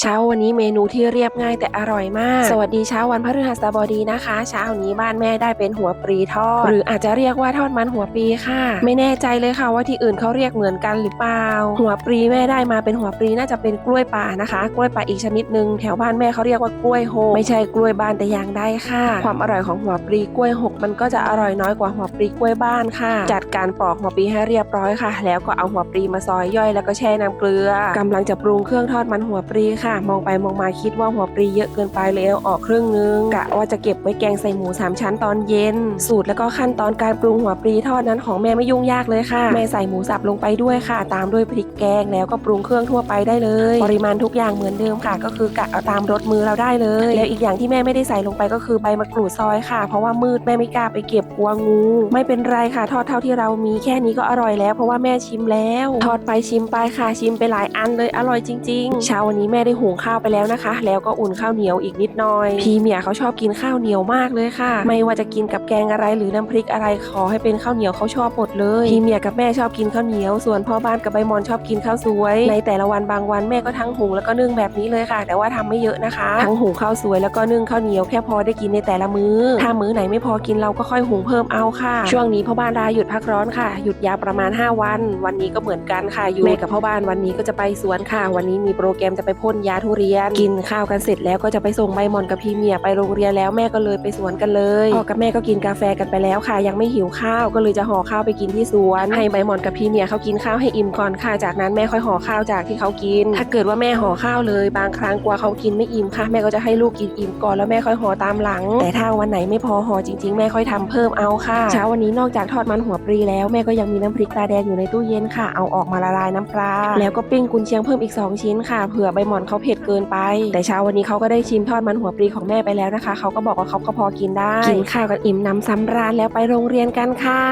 เช้าวันนี้เมนูที่เรียบง่ายแต่อร่อยมาก สวัสดีเช้าวันพฤหัสบดีนะคะ เช้านี้บ้านแม่ได้เป็นหัวปรีทอด หรืออาจจะเรียกว่าทอดมันหัวปรีค่ะ ไม่แน่ใจเลยค่ะว่าที่อื่นเขาเรียกเหมือนกันหรือเปล่า หัวปรีแม่ได้มาเป็นหัวปรีน่าจะเป็นกล้วยป่านะคะ กล้วยป่าอีกชนิดหนึ่งแถวบ้านแม่เขาเรียกว่ากล้วยโฮกไม่ใช่กล้วยบ้านแต่อย่างใดค่ะ ความอร่อยของหัวปรีกล้วยหกมันก็จะอร่อยน้อยกว่าหัวปรีกล้วยบ้านค่ะ จัดการปอกหัวปรีให้เรียบร้อยค่ะ แล้วก็เอาหัวปรีมาซอยย่อยแล้วก็แช่น้ำเกลือกำลังจะปรุงเครื่องทอดมันหัวปรีค่ะมองไปมองมาคิดว่าหัวปรีเยอะเกินไปเลยเอาออกครึ่งนึงกะว่าจะเก็บไว้แกงใส่หมูสามชั้นตอนเย็น สูตรแล้วก็ขั้นตอนการปรุงหัวปรีทอดนั้นของแม่ไม่ยุ่งยากเลยค่ะ แม่ใส่หมูสับลงไปด้วยค่ะ ตามด้วยพริกแกงแล้วก็ปรุงเครื่องทั่วไปได้เลย ปริมาณทุกอย่างเหมือนเดิมค่ะ ก็คือกะเอาตามรสมือเราได้เลย แล้วอีกอย่างที่แม่ไม่ได้ใส่ลงไปก็คือใบมะกรูดซอยค่ะ เพราะว่ามืดแม่ไม่กล้าไปเก็บกลัวงู ไม่เป็นไรค่ะ ทอดเท่าที่เรามีแค่นี้ก็อร่อยแล้ว เพราะว่าแม่ชิมแล้ว ทอดไปชิมไปค่ะชิมไปหลายอันเลยอร่อยจริงๆเช้าวันนี้แม่ได้หุงข้าวไปแล้วนะคะ แล้วก็อุ่นข้าวเหนียวอีกนิดหน่อย พี่เมียเขาชอบกินข้าวเหนียวมากเลยค่ะ ไม่ว่าจะกินกับแกงอะไรหรือน้ำพริกอะไรขอให้เป็นข้าวเหนียวเขาชอบหมดเลยพี่เมียกับแม่ชอบกินข้าวเหนียว ส่วนพ่อบ้านกับใบมอนชอบกินข้าวสวย ในแต่ละวันบางวันแม่ก็ทั้งหุงแล้วก็นึ่งแบบนี้เลยค่ะ แต่ว่าทำไม่เยอะนะคะ ทั้งหุงข้าวสวยแล้วก็นึ่งข้าวเหนียวแค่พอได้กินในแต่ละมื้อ ถ้ามื้อไหนไม่พอกินเราก็ค่อยหุงเพิ่มเอาค่ะ ช่วงนี้พ่อบ้านลาหยุดพักร้อนค่ะ หยุดยาวประมาณ 5 วัน วันนี้ก็เหมือนกันค่ะอยู่แม่กับพ่อบ้านวันนี้ก็จะไปสวนค่ะ วันนี้มีโปรแกรมจะไปพ่นยาทุเรียน กินข้าวกันเสร็จแล้วก็จะไปส่งใบหมอนกับพี่เมียไปโรงเรียนแล้วแม่ก็เลยไปสวนกันเลยพ่อกับแม่ก็กินกาแฟกันไปแล้วค่ะ ยังไม่หิวข้าวก็เลยจะห่อข้าวไปกินที่สวน ให้ใบหมอนกับพี่เมียเขากินข้าวให้อิ่มก่อนค่ะจากนั้นแม่ค่อยห่อข้าวจากที่เขากิน ถ้าเกิดว่าแม่ห่อข้าวเลย บางครั้งกลัวเขากินไม่อิ่มค่ะ แม่ก็จะให้ลูกกินอิ่มก่อนแล้วแม่ค่อยห่อตามหลัง แต่ถ้าวันไหนไม่พอห่อจริง ๆ แม่ค่อยทำเพิ่มเอาค่ะ เช้าวันนี้นอกจากทอดมันหัวปรีแล้วแม่ก็ยังมีน้ำพริกตาแดงอยู่ในตู้เย็นค่ะ เอาออกมาละลายน้ำปลาแล้วก็ปิ้งกุนเชียงเพิ่มอีก 2 ชิ้นค่ะเผื่อใบหมอนเขาเผ็ดเกินไป แต่เช้าวันนี้เขาก็ได้ชิมทอดมันหัวปลีของแม่ไปแล้วนะคะ เขาก็บอกว่าเขาก็พอกินได้ กินข้าวกันอิ่มน้ำสำราญแล้วไปโรงเรียนกันค่ะ